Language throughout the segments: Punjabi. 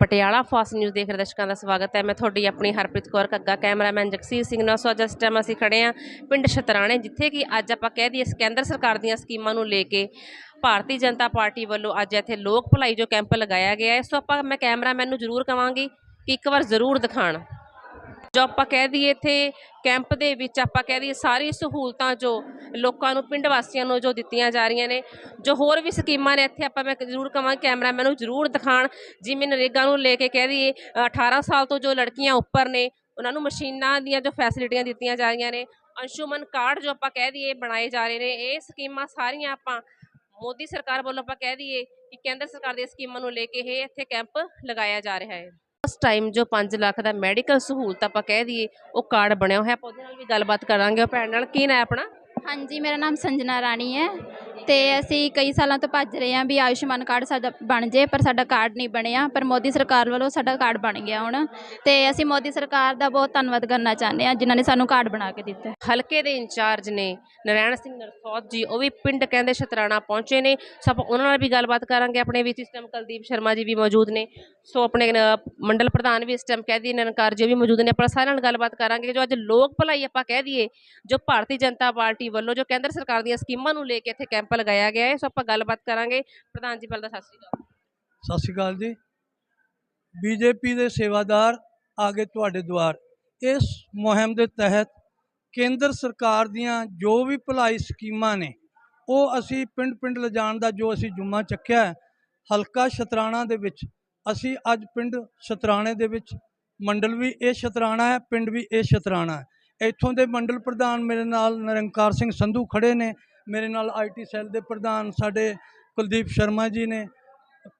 ਪਟਿਆਲਾ ਫਾਸਟ ਨਿਊਜ਼ ਦੇਖ ਰਹੇ ਦਰਸ਼ਕਾਂ ਦਾ ਸਵਾਗਤ ਹੈ। ਮੈਂ ਤੁਹਾਡੀ ਆਪਣੀ ਹਰਪ੍ਰੀਤ ਕੌਰ ਕੱਗਾ ਕੈਮਰਾਮੈਨ ਜਗਸੀਰ ਸਿੰਘ ਨਾਲ ਸੋ ਅੱਜ ਇਸ ਟਾਈਮ ਅਸੀਂ ਖੜੇ ਹਾਂ ਪਿੰਡ ਸ਼ਤਰਾਣੇ, ਜਿੱਥੇ ਕਿ ਅੱਜ ਆਪਾਂ ਕਹਿ ਦਈਏ ਕੇਂਦਰ ਸਰਕਾਰ ਦੀਆਂ ਸਕੀਮਾਂ ਨੂੰ ਲੈ ਕੇ ਭਾਰਤੀ ਜਨਤਾ ਪਾਰਟੀ ਵੱਲੋਂ ਅੱਜ ਇੱਥੇ ਲੋਕ ਭਲਾਈ ਜੋ ਕੈਂਪ ਲਗਾਇਆ ਗਿਆ ਹੈ। ਸੋ ਆਪਾਂ ਮੈਂ ਕੈਮਰਾਮੈਨ ਨੂੰ ਜ਼ਰੂਰ ਕਵਾਂਗੀ ਕਿ ਇੱਕ ਵਾਰ ਜ਼ਰੂਰ ਦਿਖਾਣ। ਜੋ ਆਪਾਂ ਕਹਿ ਦਈਏ ਇੱਥੇ ਕੈਂਪ ਦੇ ਵਿੱਚ ਆਪਾਂ ਕਹਿ ਦਈਏ ਸਾਰੀ ਸਹੂਲਤਾਂ ਜੋ ਲੋਕਾਂ ਨੂੰ ਪਿੰਡ ਵਾਸੀਆਂ ਨੂੰ ਜੋ ਦਿੱਤੀਆਂ ਜਾ ਰਹੀਆਂ ਨੇ ਜੋ ਹੋਰ ਵੀ ਸਕੀਮਾਂ ਨੇ ਇੱਥੇ ਆਪਾਂ ਮੈਂ ਜ਼ਰੂਰ ਕਹਾਂ ਕੈਮਰਾਮੈਨ ਨੂੰ ਜ਼ਰੂਰ ਦਿਖਾਣ ਜਿਵੇਂ ਨਰੇਗਾ ਨੂੰ ਲੈ ਕੇ ਕਹਿ ਦਈਏ ਅ, 18 ਸਾਲ ਤੋਂ ਜੋ ਲੜਕੀਆਂ ਉੱਪਰ ਨੇ ਉਹਨਾਂ ਨੂੰ ਮਸ਼ੀਨਾਂ ਦੀਆਂ ਜੋ ਫੈਸਿਲਿਟੀਆਂ ਦਿੱਤੀਆਂ ਜਾ ਰਹੀਆਂ ਨੇ ਅੰਸ਼ੁਮਨ ਕਾਰਡ ਜੋ ਆਪਾਂ ਕਹਿ ਦਈਏ ਬਣਾਏ ਜਾ ਰਹੇ ਨੇ ਇਹ ਸਕੀਮਾਂ ਸਾਰੀਆਂ ਆਪਾਂ ਮੋਦੀ ਸਰਕਾਰ ਵੱਲੋਂ ਆਪਾਂ ਕਹਿ ਦਈਏ ਕਿ ਕੇਂਦਰ ਸਰਕਾਰ ਦੀਆਂ ਸਕੀਮਾਂ ਨੂੰ ਲੈ ਕੇ ਇਹ ਇੱਥੇ ਕੈਂਪ ਲਗਾਇਆ ਜਾ ਰਿਹਾ ਹੈ। ਉਸ ਟਾਈਮ ਜੋ 5 ਲੱਖ ਦਾ ਮੈਡੀਕਲ ਸਹੂਲਤ ਆਪਾਂ ਕਹਿ ਦਈਏ, ਉਹ ਕਾਰਡ ਬਣਿਆ ਹੋਇਆ, ਆਪਾਂ ਉਹਦੇ ਨਾਲ ਵੀ ਗੱਲਬਾਤ ਕਰਾਂਗੇ। ਉਹ ਭੈਣ ਨਾਲ ਕੀ ਨਾ ਆਪਣਾ? ਹਾਂਜੀ, ਮੇਰਾ ਨਾਮ ਸੰਜਨਾ ਰਾਣੀ ਹੈ ਤੇ ਅਸੀਂ ਕਈ ਸਾਲਾਂ ਤੋਂ ਭੱਜ ਰਹੇ ਹਾਂ ਵੀ ਆਯੁਸ਼ਮਾਨ ਕਾਰਡ ਸਾਡਾ ਬਣ ਜੇ, ਪਰ ਸਾਡਾ ਕਾਰਡ ਨਹੀਂ ਬਣਿਆ, ਪਰ ਮੋਦੀ ਸਰਕਾਰ ਵੱਲੋਂ ਸਾਡਾ ਕਾਰਡ ਬਣ ਗਿਆ ਹੁਣ। ਤੇ ਅਸੀਂ ਮੋਦੀ ਸਰਕਾਰ ਦਾ ਬਹੁਤ ਧੰਨਵਾਦ ਕਰਨਾ ਚਾਹੁੰਦੇ ਹਾਂ, ਜਿਨ੍ਹਾਂ ਨੇ ਸਾਨੂੰ ਕਾਰਡ ਬਣਾ ਕੇ ਦਿੱਤਾ। ਹਲਕੇ ਦੇ ਇੰਚਾਰਜ ਨੇ ਨਰੈਣ ਸਿੰਘ ਨਰਸੌਤ ਜੀ, ਉਹ ਵੀ ਪਿੰਡ ਕਹਿੰਦੇ ਸ਼ਤਰਾਣਾ ਪਹੁੰਚੇ ਨੇ। ਸੋ ਆਪਾਂ ਉਹਨਾਂ ਨਾਲ ਵੀ ਗੱਲਬਾਤ ਕਰਾਂਗੇ, ਆਪਣੇ ਵਿੱਚ ਇਸ ਟਾਈਮ ਕੁਲਦੀਪ ਸ਼ਰਮਾ ਜੀ ਵੀ ਮੌਜੂਦ ਨੇ। ਸੋ ਆਪਣੇ ਮੰਡਲ ਪ੍ਰਧਾਨ ਵੀ ਇਸ ਟਾਈਮ ਕਹਿ ਦਈਏ, ਨਨਕਾਰ ਜੀ ਵੀ ਮੌਜੂਦ ਨੇ। ਆਪਾਂ ਸਾਰਿਆਂ ਨਾਲ ਗੱਲਬਾਤ ਕਰਾਂਗੇ, ਜੋ ਅੱਜ ਲੋਕ ਭਲਾਈ ਆਪਾਂ ਕਹਿ ਦਈਏ, ਜੋ ਭਾਰਤੀ ਜਨਤਾ ਪਾਰਟੀ ਵੱਲੋਂ ਜੋ ਕੇਂਦਰ ਸਰਕਾਰ ਦੀਆਂ ਸਕੀਮਾਂ ਨੂੰ ਲੈ ਕੇ ਇੱਥੇ ਕੈਂਪ ਲਗਾਇਆ ਗਿਆ ਹੈ, ਸੋ ਆਪਾਂ ਗੱਲਬਾਤ ਕਰਾਂਗੇ ਪ੍ਰਧਾਨ ਜੀ ਪਹਿਲਾਂ ਸਤਿ ਸ਼੍ਰੀ ਅਕਾਲ। ਸਤਿ ਸ਼੍ਰੀ ਅਕਾਲ ਜੀ। ਬੀਜੇਪੀ ਦੇ ਸੇਵਾਦਾਰ ਆਗੇ ਤੁਹਾਡੇ ਦੁਆਰ। ਇਸ ਮੁਹਿੰਮ ਦੇ ਤਹਿਤ ਕੇਂਦਰ ਸਰਕਾਰ ਦੀਆਂ ਜੋ ਵੀ ਭਲਾਈ ਸਕੀਮਾਂ ਨੇ, ਉਹ ਅਸੀਂ ਪਿੰਡ-ਪਿੰਡ ਲਿਜਾਣ ਦਾ ਜੋ ਅਸੀਂ ਜੁਮਾ ਚੱਕਿਆ ਹੈ, ਹਲਕਾ ਸ਼ਤਰਾਣਾ ਦੇ ਵਿੱਚ, ਅਸੀਂ ਅੱਜ ਪਿੰਡ ਸ਼ਤਰਾਣੇ ਦੇ ਵਿੱਚ, ਮੰਡਲ ਵੀ ਇਹ ਸ਼ਤਰਾਣਾ ਹੈ, ਪਿੰਡ ਵੀ ਇਹ ਸ਼ਤਰਾਣਾ ਹੈ। ਇੱਥੋਂ ਦੇ ਮੰਡਲ ਪ੍ਰਧਾਨ ਮੇਰੇ ਨਾਲ ਨਿਰੰਕਾਰ ਸਿੰਘ ਸੰਧੂ ਖੜੇ ਨੇ, ਮੇਰੇ ਨਾਲ ਆਈਟੀ ਸੈੱਲ ਦੇ ਪ੍ਰਧਾਨ ਸਾਡੇ ਕੁਲਦੀਪ ਸ਼ਰਮਾ ਜੀ ਨੇ,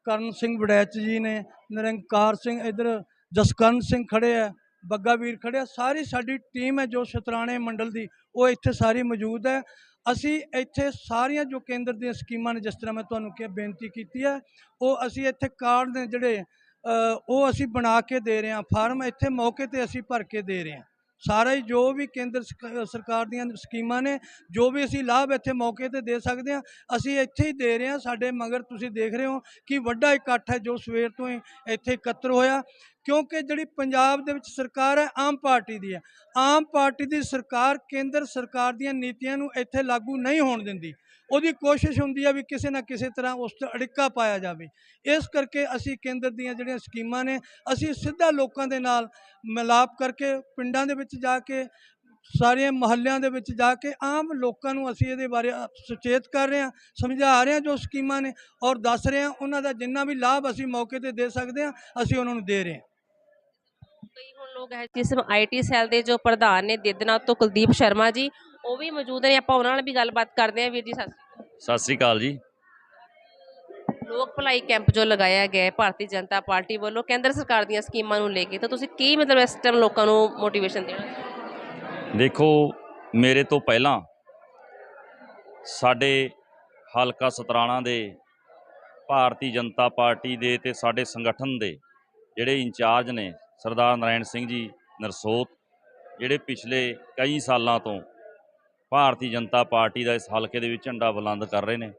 ਕਰਨ ਸਿੰਘ ਵੜੈਚ ਜੀ ਨੇ, ਨਿਰੰਕਾਰ ਸਿੰਘ ਇਧਰ ਜਸਕਰਨ ਸਿੰਘ ਖੜੇ ਆ, ਬੱਗਾ ਵੀਰ ਖੜੇ ਆ, ਸਾਰੀ ਸਾਡੀ ਟੀਮ ਹੈ ਜੋ ਸ਼ਤਰਾਣੇ ਮੰਡਲ ਦੀ, ਉਹ ਇੱਥੇ ਸਾਰੀ ਮੌਜੂਦ ਹੈ। ਅਸੀਂ ਇੱਥੇ ਸਾਰੀਆਂ ਜੋ ਕੇਂਦਰ ਦੀਆਂ ਸਕੀਮਾਂ ਨੇ, ਜਿਸ ਤਰ੍ਹਾਂ ਮੈਂ ਤੁਹਾਨੂੰ ਕਿਹਾ, ਬੇਨਤੀ ਕੀਤੀ ਹੈ, ਉਹ ਅਸੀਂ ਇੱਥੇ ਕਾਰਡ ਨੇ ਜਿਹੜੇ ਉਹ ਅਸੀਂ ਬਣਾ ਕੇ ਦੇ ਰਹੇ ਹਾਂ, ਫਾਰਮ ਇੱਥੇ ਮੌਕੇ ਤੇ ਅਸੀਂ ਭਰ ਕੇ ਦੇ ਰਹੇ ਹਾਂ। ਸਾਰਾ ਹੀ ਜੋ ਵੀ ਕੇਂਦਰ ਸਕ- ਸਰਕਾਰ ਦੀਆਂ ਸਕੀਮਾਂ ਨੇ, ਜੋ ਵੀ ਅਸੀਂ ਲਾਭ ਇੱਥੇ ਮੌਕੇ ਤੇ ਦੇ ਸਕਦੇ ਹਾਂ, ਅਸੀਂ ਇੱਥੇ ਹੀ ਦੇ ਰਹੇ ਹਾਂ। ਸਾਡੇ ਮਗਰ ਤੁਸੀਂ ਦੇਖ ਰਹੇ ਹੋ ਕਿ ਵੱਡਾ ਇਕੱਠ ਹੈ ਜੋ ਸਵੇਰ ਤੋਂ ਹੀ ਇੱਥੇ ਇਕੱਤਰ ਹੋਇਆ। ਕਿਉਂਕਿ ਜਿਹੜੀ ਪੰਜਾਬ ਦੇ ਵਿੱਚ ਸਰਕਾਰ ਹੈ, ਆਮ ਪਾਰਟੀ ਦੀ ਹੈ। ਆਮ ਪਾਰਟੀ ਦੀ ਸਰਕਾਰ ਕੇਂਦਰ ਸਰਕਾਰ ਦੀਆਂ ਨੀਤੀਆਂ ਨੂੰ ਇੱਥੇ ਲਾਗੂ ਨਹੀਂ ਹੋਣ ਦਿੰਦੀ। ਉਹਦੀ ਕੋਸ਼ਿਸ਼ ਹੁੰਦੀ ਆ ਵੀ ਕਿਸੇ ਨਾ ਕਿਸੇ ਤਰ੍ਹਾਂ ਉਸ ਤੇ ਅੜਿੱਕਾ ਪਾਇਆ ਜਾਵੇ। ਇਸ ਕਰਕੇ ਅਸੀਂ ਕੇਂਦਰ ਦੀਆਂ ਜਿਹੜੀਆਂ ਸਕੀਮਾਂ ਨੇ, ਅਸੀਂ ਸਿੱਧਾ ਲੋਕਾਂ ਦੇ ਨਾਲ ਮਿਲਾਪ ਕਰਕੇ ਪਿੰਡਾਂ ਦੇ ਵਿੱਚ ਜਾ ਕੇ ਸਾਰੇ ਮਹੱਲਿਆਂ ਦੇ ਵਿੱਚ ਜਾ ਕੇ ਆਮ ਲੋਕਾਂ ਨੂੰ ਅਸੀਂ ਇਹਦੇ ਬਾਰੇ ਸੁਚੇਤ ਕਰ ਰਹੇ ਹਾਂ, ਸਮਝਾ ਰਹੇ ਹਾਂ ਜੋ ਸਕੀਮਾਂ ਨੇ ਔਰ ਦੱਸ ਰਹੇ ਹਾਂ, ਉਹਨਾਂ ਦਾ ਜਿੰਨਾ ਵੀ ਲਾਭ ਅਸੀਂ ਮੌਕੇ ਤੇ ਦੇ ਸਕਦੇ ਹਾਂ, ਅਸੀਂ ਉਹਨਾਂ ਨੂੰ ਦੇ ਰਹੇ ਹਾਂ। ਕਈ ਹੁਣ ਲੋਕ ਹੈ ਜਿਸ ਆਈਟੀ ਸੈੱਲ ਦੇ ਜੋ ਪ੍ਰਧਾਨ ਨੇ, ਦਿਦਨਾ ਤੋਂ ਕੁਲਦੀਪ ਸ਼ਰਮਾ ਜੀ ਉਹ ਵੀ ਮੌਜੂਦ ਨੇ ਆਪਾਂ ਉਹਨਾਂ ਨਾਲ ਵੀ ਗੱਲਬਾਤ ਕਰਦੇ ਹਾਂ ਵੀਰ ਜੀ ਸਤਿ ਸ਼੍ਰੀ ਅਕਾਲ। ਸਤਿ ਸ੍ਰੀ ਅਕਾਲ ਜੀ। ਲੋਕ ਭਲਾਈ ਕੈਂਪ ਜੋ ਲਗਾਇਆ ਗਿਆ ਹੈ ਭਾਰਤੀ ਜਨਤਾ ਪਾਰਟੀ ਵੱਲੋਂ ਕੇਂਦਰ ਸਰਕਾਰ ਦੀਆਂ ਸਕੀਮਾਂ ਨੂੰ ਲੈ ਕੇ ਤਾਂ ਤੁਸੀਂ ਕੀ ਮਤਲਬ ਇਸ ਟਾਈਮ ਲੋਕਾਂ ਨੂੰ ਮੋਟੀਵੇਸ਼ਨ ਦੇਣਾ? ਦੇਖੋ ਮੇਰੇ ਤੋਂ ਪਹਿਲਾਂ ਸਾਡੇ ਹਲਕਾ ਸਤਰਾਣਾ ਦੇ ਭਾਰਤੀ ਜਨਤਾ ਪਾਰਟੀ ਦੇ ਤੇ ਸਾਡੇ ਸੰਗਠਨ ਦੇ ਜਿਹੜੇ ਇੰਚਾਰਜ ਨੇ ਸਰਦਾਰ ਨਰਾਇਣ ਸਿੰਘ ਜੀ ਨਰਸੋਤ ਜਿਹੜੇ ਪਿਛਲੇ ਕਈ ਸਾਲਾਂ ਤੋਂ ਭਾਰਤੀ ਜਨਤਾ ਪਾਰਟੀ ਦਾ ਇਸ ਹਲਕੇ ਦੇ ਵਿੱਚ ਝੰਡਾ ਬੁਲੰਦ ਕਰ ਰਹੇ ਨੇ।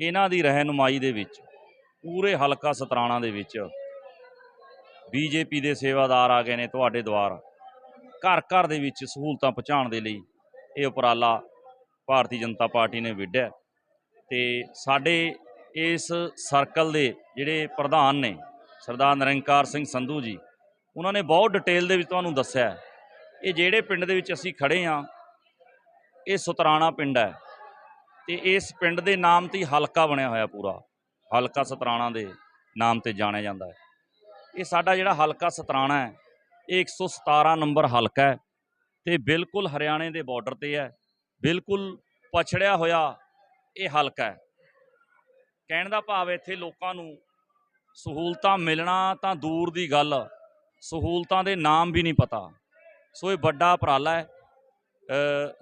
ਇਹਨਾਂ ਦੀ ਰਹਿਨੁਮਾਈ ਦੇ ਵਿੱਚ, ਪੂਰੇ ਹਲਕਾ ਸਤਰਾਣਾ ਦੇ ਵਿੱਚ ਬੀਜੇਪੀ ਦੇ ਸੇਵਾਦਾਰ ਆ ਗਏ ਨੇ ਤੁਹਾਡੇ ਦੁਆਰ। ਘਰ ਘਰ ਦੇ ਵਿੱਚ ਸਹੂਲਤਾਂ ਪਹੁੰਚਾਉਣ ਦੇ ਲਈ ਇਹ ਉਪਰਾਲਾ ਭਾਰਤੀ ਜਨਤਾ ਪਾਰਟੀ ਨੇ ਵਿੱਢਿਆ। ਤੇ ਸਾਡੇ ਇਸ ਸਰਕਲ ਦੇ ਜਿਹੜੇ ਪ੍ਰਧਾਨ ਨੇ, ਸਰਦਾਰ ਨਿਰੰਕਾਰ ਸਿੰਘ ਸੰਧੂ ਜੀ, ਉਹਨਾਂ ਨੇ ਬਹੁਤ ਡਿਟੇਲ ਦੇ ਵਿੱਚ ਤੁਹਾਨੂੰ ਦੱਸਿਆ। ਇਹ ਜਿਹੜੇ ਪਿੰਡ ਦੇ ਵਿੱਚ ਅਸੀਂ ਖੜੇ ਆ ਇਹ ਸੁਤਰਾਣਾ ਪਿੰਡ ਹੈ ਤੇ ਇਸ ਪਿੰਡ ਦੇ ਨਾਮ ਤੇ ਹੀ ਹਲਕਾ ਬਣਿਆ ਹੋਇਆ ਪੂਰਾ, ਹਲਕਾ ਸਤਰਾਣਾ ਦੇ ਨਾਮ ਤੇ ਜਾਣਿਆ ਜਾਂਦਾ ਹੈ। ਇਹ ਸਾਡਾ ਜਿਹੜਾ ਹਲਕਾ ਸਤਰਾਣਾ ਹੈ, ਇਹ 117 ਨੰਬਰ ਹਲਕਾ ਹੈ ਤੇ ਬਿਲਕੁਲ ਹਰਿਆਣੇ ਦੇ ਬਾਰਡਰ ਤੇ ਹੈ, ਬਿਲਕੁਲ ਪਛੜਿਆ ਹੋਇਆ ਇਹ ਹਲਕਾ ਹੈ। ਕਹਿਣ ਦਾ ਭਾਵ ਇੱਥੇ ਲੋਕਾਂ ਨੂੰ ਸਹੂਲਤਾਂ ਮਿਲਣਾ ਤਾਂ ਦੂਰ ਦੀ ਗੱਲ, ਸਹੂਲਤਾਂ ਦੇ ਨਾਮ ਵੀ ਨਹੀਂ ਪਤਾ। ਸੋ ਇਹ ਵੱਡਾ ਉਪਰਾਲਾ ਹੈ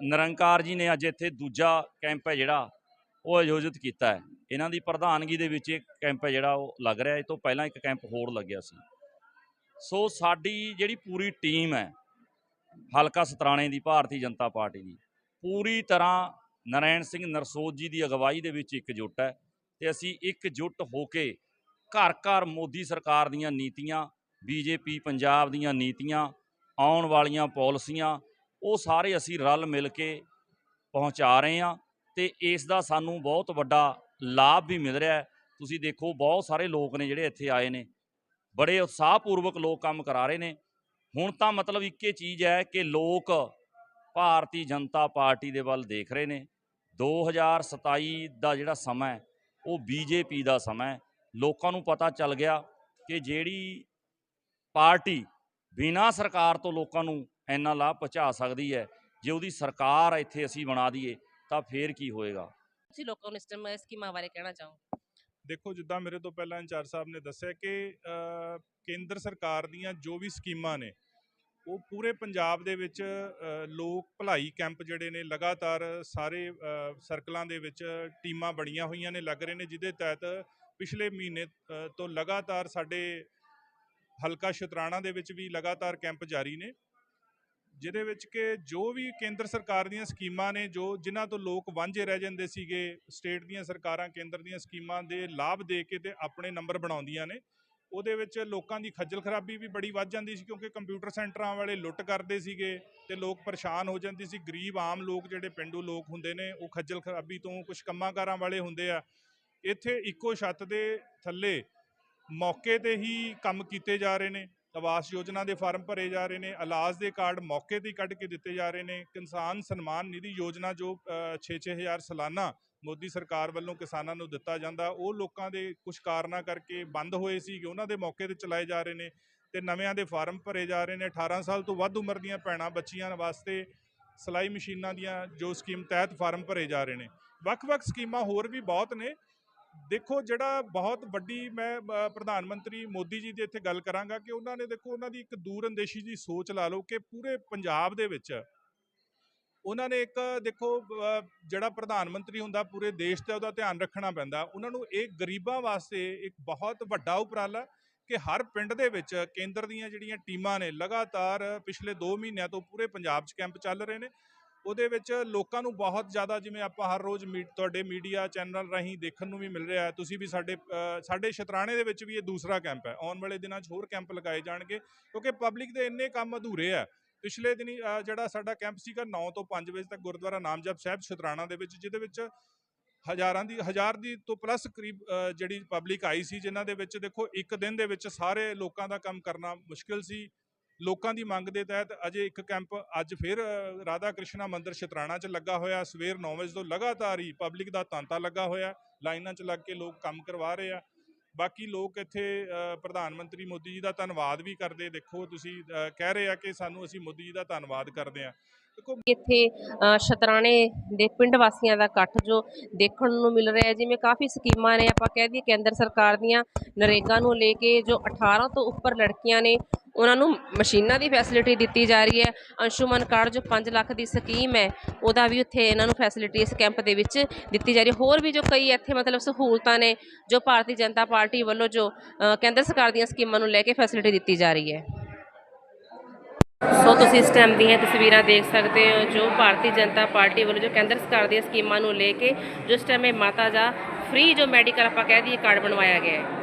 ਨਿਰੰਕਾਰ ਜੀ ਨੇ ਅੱਜ ਇੱਥੇ ਦੂਜਾ ਕੈਂਪ ਹੈ ਜਿਹੜਾ ਉਹ ਆਯੋਜਿਤ ਕੀਤਾ ਹੈ। ਇਹਨਾਂ ਦੀ ਪ੍ਰਧਾਨਗੀ ਦੇ ਵਿੱਚ ਇਹ ਕੈਂਪ ਹੈ ਜਿਹੜਾ ਉਹ ਲੱਗ ਰਿਹਾ। ਇਹ ਤੋਂ ਪਹਿਲਾਂ ਇੱਕ ਕੈਂਪ ਹੋਰ ਲੱਗਿਆ ਸੀ। ਸੋ ਸਾਡੀ ਜਿਹੜੀ ਪੂਰੀ ਟੀਮ ਹੈ, ਹਲਕਾ ਸਤਰਾਣੇ ਦੀ, ਭਾਰਤੀ ਜਨਤਾ ਪਾਰਟੀ ਦੀ, ਪੂਰੀ ਤਰ੍ਹਾਂ ਨਰੈਣ ਸਿੰਘ ਨਰਸੋਤ ਜੀ ਦੀ ਅਗਵਾਈ ਦੇ ਵਿੱਚ ਇਕਜੁੱਟ ਹੈ ਤੇ ਅਸੀਂ ਇਕਜੁੱਟ ਹੋ ਕੇ ਘਰ ਘਰ ਮੋਦੀ ਸਰਕਾਰ ਦੀਆਂ ਨੀਤੀਆਂ, ਬੀਜੇਪੀ, ਪੰਜਾਬ ਦੀਆਂ ਨੀਤੀਆਂ, ਆਉਣ ਵਾਲੀਆਂ ਪਾਲਿਸੀਆਂ ਉਹ ਸਾਰੇ ਅਸੀਂ ਰਲ ਮਿਲ ਕੇ ਪਹੁੰਚਾ ਰਹੇ ਹਾਂ ਤੇ ਇਸ ਦਾ ਸਾਨੂੰ ਬਹੁਤ ਵੱਡਾ ਲਾਭ ਵੀ ਮਿਲ ਰਿਹਾ ਹੈ। ਤੁਸੀਂ ਦੇਖੋ, ਬਹੁਤ ਸਾਰੇ ਲੋਕ ਨੇ ਜਿਹੜੇ ਇੱਥੇ ਆਏ ਨੇ। ਬੜੇ ਉਤਸ਼ਾਹਪੂਰਵਕ ਲੋਕ ਕੰਮ ਕਰਾ ਰਹੇ ਨੇ। ਹੁਣ ਤਾਂ ਮਤਲਬ ਇੱਕੇ ਚੀਜ਼ ਹੈ ਕਿ ਲੋਕ ਭਾਰਤੀ ਜਨਤਾ ਪਾਰਟੀ ਦੇ ਵੱਲ ਦੇਖ ਰਹੇ ਨੇ। 2027 ਦਾ ਜਿਹੜਾ ਸਮਾਂ ਹੈ, ਉਹ ਬੀਜੇਪੀ ਦਾ ਸਮਾਂ ਹੈ। ਲੋਕਾਂ ਨੂੰ ਪਤਾ ਚੱਲ ਗਿਆ ਕਿ ਜਿਹੜੀ ਪਾਰਟੀ ਬਿਨਾਂ ਸਰਕਾਰ ਤੋਂ ਲੋਕਾਂ ਨੂੰ ਇੰਨਾ ਲਾਭ ਪਹੁੰਚਾ ਸਕਦੀ ਹੈ। ਜੇ ਉਹਦੀ ਸਰਕਾਰ ਇੱਥੇ ਅਸੀਂ ਬਣਾ ਦਈਏ ਤਾਂ ਫੇਰ ਕੀ ਹੋਏਗਾ? ਤੁਸੀਂ ਲੋਕਾਂ ਨੂੰ ਇਸ ਟਾਈਮ ਸਕੀਮਾਂ ਬਾਰੇ ਕਹਿਣਾ ਚਾਹੋ ਦੇਖੋ ਜਿੱਦਾਂ ਮੇਰੇ ਤੋਂ ਪਹਿਲਾਂ ਇੰਚਾਰਜ ਸਾਹਿਬ ਨੇ ਦੱਸਿਆ ਕਿ ਕੇਂਦਰ ਸਰਕਾਰ ਦੀਆਂ ਜੋ ਵੀ ਸਕੀਮਾਂ ਨੇ ਉਹ ਪੂਰੇ ਪੰਜਾਬ ਦੇ ਵਿੱਚ ਲੋਕ ਭਲਾਈ ਕੈਂਪ ਜਿਹੜੇ ਨੇ ਲਗਾਤਾਰ ਸਾਰੇ ਸਰਕਲਾਂ ਦੇ ਵਿੱਚ ਟੀਮਾਂ ਬਣੀਆਂ ਹੋਈਆਂ ਨੇ ਲੱਗ ਰਹੇ ਨੇ ਜਿਹਦੇ ਤਹਿਤ ਪਿਛਲੇ ਮਹੀਨੇ ਤੋਂ ਲਗਾਤਾਰ ਸਾਡੇ ਹਲਕਾ ਸ਼ਤਰਾਣਾ ਦੇ ਵਿੱਚ ਵੀ ਲਗਾਤਾਰ ਕੈਂਪ ਜਾਰੀ ਨੇ। ਜਿਹਦੇ ਵਿੱਚ ਕਿ ਜੋ ਵੀ ਕੇਂਦਰ ਸਰਕਾਰ ਦੀਆਂ ਸਕੀਮਾਂ ਨੇ, ਜੋ ਜਿਨ੍ਹਾਂ ਤੋਂ ਲੋਕ ਵਾਂਝੇ ਰਹਿ ਜਾਂਦੇ ਸੀਗੇ, ਸਟੇਟ ਦੀਆਂ ਸਰਕਾਰਾਂ, ਕੇਂਦਰ ਦੀਆਂ ਸਕੀਮਾਂ ਦੇ ਲਾਭ ਦੇ ਕੇ ਤੇ ਆਪਣੇ ਨੰਬਰ ਬਣਾਉਂਦੀਆਂ ਨੇ, ਉਹਦੇ ਵਿੱਚ ਲੋਕਾਂ ਦੀ ਖੱਜਲ ਖਰਾਬੀ ਵੀ ਬੜੀ ਵੱਧ ਜਾਂਦੀ ਸੀ ਕਿਉਂਕਿ ਕੰਪਿਊਟਰ ਸੈਂਟਰਾਂ ਵਾਲੇ ਲੁੱਟ ਕਰਦੇ ਸੀਗੇ ਤੇ ਲੋਕ ਪਰੇਸ਼ਾਨ ਹੋ ਜਾਂਦੇ ਸੀ। ਗਰੀਬ ਆਮ ਲੋਕ ਜਿਹੜੇ ਪਿੰਡੂ ਲੋਕ ਹੁੰਦੇ ਨੇ, ਉਹ ਖੱਜਲ ਖਰਾਬੀ ਤੋਂ ਕੁਝ ਕੰਮਾਂਕਾਰਾਂ ਵਾਲੇ ਹੁੰਦੇ ਆ। ਇੱਥੇ ਇੱਕੋ ਛੱਤ ਦੇ ਥੱਲੇ ਮੌਕੇ ਤੇ ਹੀ ਕੰਮ ਕੀਤੇ ਜਾ ਰਹੇ ਨੇ। ਆਵਾਸ ਯੋਜਨਾ ਦੇ ਫਾਰਮ ਭਰੇ ਜਾ ਰਹੇ ਨੇ, ਇਲਾਜ ਦੇ ਕਾਰਡ ਮੌਕੇ ਤੇ ਕੱਢ ਕੇ ਦਿੱਤੇ ਜਾ ਰਹੇ ਨੇ। ਕਿਸਾਨ ਸਨਮਾਨ ਨਿਧੀ ਯੋਜਨਾ ਜੋ 6-6000 ਸਾਲਾਨਾ ਮੋਦੀ ਸਰਕਾਰ ਵੱਲੋਂ ਕਿਸਾਨਾਂ ਨੂੰ ਦਿੱਤਾ ਜਾਂਦਾ, ਉਹ ਲੋਕਾਂ ਦੇ ਕੁਝ ਕਾਰਨਾਂ ਕਰਕੇ ਬੰਦ ਹੋਏ ਸੀ ਉਹਨਾਂ ਦੇ ਮੌਕੇ ਤੇ ਚਲਾਏ ਜਾ ਰਹੇ ਨੇ ਤੇ ਨਵਿਆਂ ਦੇ ਫਾਰਮ ਭਰੇ ਜਾ ਰਹੇ ਨੇ। 18 ਸਾਲ ਤੋਂ ਵੱਧ ਉਮਰ ਦੀਆਂ ਭੈਣਾਂ ਬੱਚੀਆਂ ਵਾਸਤੇ ਸਿਲਾਈ ਮਸ਼ੀਨਾਂ ਦੀਆਂ ਜੋ ਸਕੀਮ ਤਹਿਤ ਫਾਰਮ ਭਰੇ ਜਾ ਰਹੇ ਨੇ। ਵੱਖ-ਵੱਖ ਸਕੀਮਾਂ ਹੋਰ ਵੀ ਬਹੁਤ ਨੇ ਦੇਖੋ, ਜਿਹੜਾ ਬਹੁਤ ਵੱਡੀ ਮੈਂ ਪ੍ਰਧਾਨ ਮੰਤਰੀ ਮੋਦੀ ਜੀ ਦੀ ਇੱਥੇ ਗੱਲ ਕਰਾਂਗਾ ਕਿ ਉਹਨਾਂ ਨੇ ਦੇਖੋ, ਉਹਨਾਂ ਦੀ ਇੱਕ ਦੂਰਅੰਦੇਸ਼ੀ ਦੀ ਸੋਚ ਲਾ ਲਓ ਕਿ ਪੂਰੇ ਪੰਜਾਬ ਦੇ ਵਿੱਚ ਉਹਨਾਂ ਨੇ ਇੱਕ ਦੇਖੋ ਜਿਹੜਾ ਪ੍ਰਧਾਨ ਮੰਤਰੀ ਹੁੰਦਾ ਪੂਰੇ ਦੇਸ਼ ਦਾ ਉਹਦਾ ਧਿਆਨ ਰੱਖਣਾ ਪੈਂਦਾ। ਉਹਨਾਂ ਨੂੰ ਇਹ ਗਰੀਬਾਂ ਵਾਸਤੇ ਇੱਕ ਬਹੁਤ ਵੱਡਾ ਉਪਰਾਲਾ ਕਿ ਹਰ ਪਿੰਡ ਦੇ ਵਿੱਚ ਕੇਂਦਰ ਦੀਆਂ ਜਿਹੜੀਆਂ ਟੀਮਾਂ ਨੇ ਲਗਾਤਾਰ ਪਿਛਲੇ 2 ਮਹੀਨਿਆਂ ਤੋਂ ਪੂਰੇ ਪੰਜਾਬ 'ਚ ਕੈਂਪ ਚੱਲ ਰਹੇ ਨੇ। ਉਹਦੇ ਵਿੱਚ ਲੋਕਾਂ ਨੂੰ ਬਹੁਤ ਜ਼ਿਆਦਾ ਜਿਵੇਂ ਆਪਾਂ ਹਰ ਰੋਜ਼ ਮੀ, ਤੁਹਾਡੇ ਮੀਡੀਆ ਚੈਨਲ ਰਾਹੀਂ ਦੇਖਣ ਨੂੰ ਵੀ ਮਿਲ ਰਿਹਾ ਹੈ, ਤੁਸੀਂ ਵੀ ਸਾਡੇ ਸਾਡੇ ਸ਼ਤਰਾਣੇ ਦੇ ਵਿੱਚ ਵੀ ਇਹ ਦੂਸਰਾ ਕੈਂਪ ਹੈ। ਆਉਣ ਵਾਲੇ ਦਿਨਾਂ 'ਚ ਹੋਰ ਕੈਂਪ ਲਗਾਏ ਜਾਣਗੇ, ਕਿਉਂਕਿ ਪਬਲਿਕ ਦੇ ਇੰਨੇ ਕੰਮ ਅਧੂਰੇ ਆ ਪਿਛਲੇ ਦਿਨੀ ਜਿਹੜਾ ਸਾਡਾ ਕੈਂਪ ਸੀਗਾ 9 ਤੋਂ 5 ਵਜੇ ਤੱਕ ਗੁਰਦੁਆਰਾ ਨਾਮਜਪ ਸਾਹਿਬ ਸ਼ਤਰਾਣਾ ਦੇ ਵਿੱਚ, ਜਿਹਦੇ ਵਿੱਚ ਹਜ਼ਾਰਾਂ ਦੀ, ਹਜ਼ਾਰ ਦੀ ਤੋਂ ਪਲੱਸ ਕਰੀਬ ਜਿਹੜੀ ਪਬਲਿਕ ਆਈ ਸੀ, ਜਿਨ੍ਹਾਂ ਦੇ ਵਿੱਚ ਦੇਖੋ ਇੱਕ ਦਿਨ ਦੇ ਵਿੱਚ ਸਾਰੇ ਲੋਕਾਂ ਦਾ ਕੰਮ ਕਰਨਾ ਮੁਸ਼ਕਿਲ ਸੀ। ਲੋਕਾਂ ਦੀ ਮੰਗ ਦੇ ਤਹਿਤ ਅਜੇ ਇੱਕ ਕੈਂਪ ਅੱਜ ਫਿਰ ਰਾਧਾ ਕ੍ਰਿਸ਼ਨਾ ਮੰਦਿਰ ਸ਼ਤਰਾਣਾ 'ਚ ਲੱਗਾ ਹੋਇਆ। ਸਵੇਰ 9 ਵਜੇ ਤੋਂ ਲਗਾਤਾਰ ਹੀ ਪਬਲਿਕ ਦਾ ਤਾਂਤਾ ਲੱਗਾ ਹੋਇਆ। ਲਾਈਨਾਂ 'ਚ ਲੱਗ ਕੇ ਲੋਕ ਕੰਮ ਕਰਵਾ ਰਹੇ ਆ। ਬਾਕੀ ਲੋਕ ਇੱਥੇ ਪ੍ਰਧਾਨ ਮੰਤਰੀ ਮੋਦੀ ਜੀ ਦਾ ਧੰਨਵਾਦ ਵੀ ਕਰਦੇ। ਦੇਖੋ ਤੁਸੀਂ ਕਹਿ ਰਹੇ ਆ ਕਿ ਸਾਨੂੰ ਅਸੀਂ ਮੋਦੀ ਜੀ ਦਾ ਧੰਨਵਾਦ ਕਰਦੇ ਆ। ਦੇਖੋ ਇੱਥੇ ਸ਼ਤਰਾਣੇ ਦੇ ਪਿੰਡ ਵਾਸੀਆਂ ਦਾ ਇਕੱਠ ਜੋ ਦੇਖਣ ਨੂੰ ਮਿਲ ਰਿਹਾ ਜਿਵੇਂ ਕਾਫੀ ਸਕੀਮਾਂ ਨੇ। ਆਪਾਂ ਕਹਿ ਦਈਏ ਕੇਂਦਰ ਸਰਕਾਰ ਦੀਆਂ ਨਰੇਗਾ ਨੂੰ ਲੈ ਕੇ ਜੋ 18 ਤੋਂ ਉੱਪਰ ਲੜਕੀਆਂ ਨੇ ਉਹਨਾਂ ਨੂੰ ਮਸ਼ੀਨਾਂ ਦੀ ਫੈਸਿਲਿਟੀ ਦਿੱਤੀ ਜਾ ਰਹੀ ਹੈ। ਅੰਸ਼ੁਮਨ ਕਾਰਡ ਜੋ 5 ਲੱਖ ਦੀ ਸਕੀਮ ਹੈ। ਉਹਦਾ ਵੀ ਉੱਥੇ ਇਹਨਾਂ ਨੂੰ ਫੈਸਿਲਿਟੀ ਇਸ ਕੈਂਪ ਦੇ ਵਿੱਚ ਦਿੱਤੀ ਜਾ ਰਹੀ ਹੈ। ਹੋਰ ਵੀ ਜੋ ਕਈ ਇੱਥੇ ਮਤਲਬ ਸਹੂਲਤਾਂ ਨੇ, ਜੋ ਭਾਰਤੀ ਜਨਤਾ ਪਾਰਟੀ ਵੱਲੋਂ ਜੋ ਕੇਂਦਰ ਸਰਕਾਰ ਦੀਆਂ ਸਕੀਮਾਂ ਨੂੰ ਲੈ ਕੇ ਫੈਸਿਲਿਟੀ ਦਿੱਤੀ ਜਾ ਰਹੀ ਹੈ। ਸੋ ਤੁਸੀਂ ਇਸ ਟਾਈਮ ਦੀਆਂ ਤਸਵੀਰਾਂ ਦੇਖ ਸਕਦੇ ਹੋ, ਜੋ ਭਾਰਤੀ ਜਨਤਾ ਪਾਰਟੀ ਵੱਲੋਂ ਜੋ ਕੇਂਦਰ ਸਰਕਾਰ ਦੀਆਂ ਸਕੀਮਾਂ ਨੂੰ ਲੈ ਕੇ, ਜੋ ਇਸ ਟਾਈਮ ਇਹ ਮਾਤਾ ਦਾ ਫ੍ਰੀ ਜੋ ਮੈਡੀਕਲ ਆਪਾਂ ਕਹਿ ਦਈਏ ਕਾਰਡ ਬਣਵਾਇਆ ਗਿਆ ਹੈ।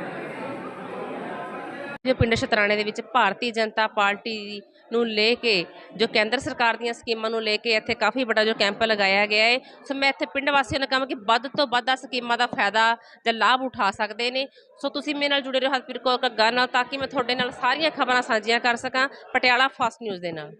ਜੋ ਪਿੰਡ ਸ਼ਤਰਾਣੇ ਦੇ ਵਿੱਚ ਭਾਰਤੀ ਜਨਤਾ ਪਾਰਟੀ ਨੂੰ ਲੈ ਕੇ, ਜੋ ਕੇਂਦਰ ਸਰਕਾਰ ਦੀਆਂ ਸਕੀਮਾਂ ਨੂੰ ਲੈ ਕੇ ਇੱਥੇ ਕਾਫੀ ਵੱਡਾ ਜੋ ਕੈਂਪ ਲਗਾਇਆ ਗਿਆ ਹੈ, ਸੋ ਮੈਂ ਇੱਥੇ ਪਿੰਡ ਵਾਸੀਆਂ ਨੂੰ ਕਹਾਂ ਕਿ ਵੱਧ ਤੋਂ ਵੱਧ ਆ ਸਕੀਮਾਂ ਦਾ ਫਾਇਦਾ ਜਾਂ ਲਾਭ ਉਠਾ ਸਕਦੇ ਨੇ। ਸੋ ਤੁਸੀਂ ਮੇਰੇ ਨਾਲ ਜੁੜੇ ਰਹੋ ਹਰਪ੍ਰੀਤ ਕੌਰ ਘੱਗਾ ਨਾਲ ਤਾਂ ਕਿ ਮੈਂ ਤੁਹਾਡੇ ਨਾਲ ਸਾਰੀਆਂ ਖਬਰਾਂ ਸਾਂਝੀਆਂ ਕਰ ਸਕਾਂ। ਪਟਿਆਲਾ ਫਾਸਟ ਨਿਊਜ਼ ਦੇ ਨਾਲ।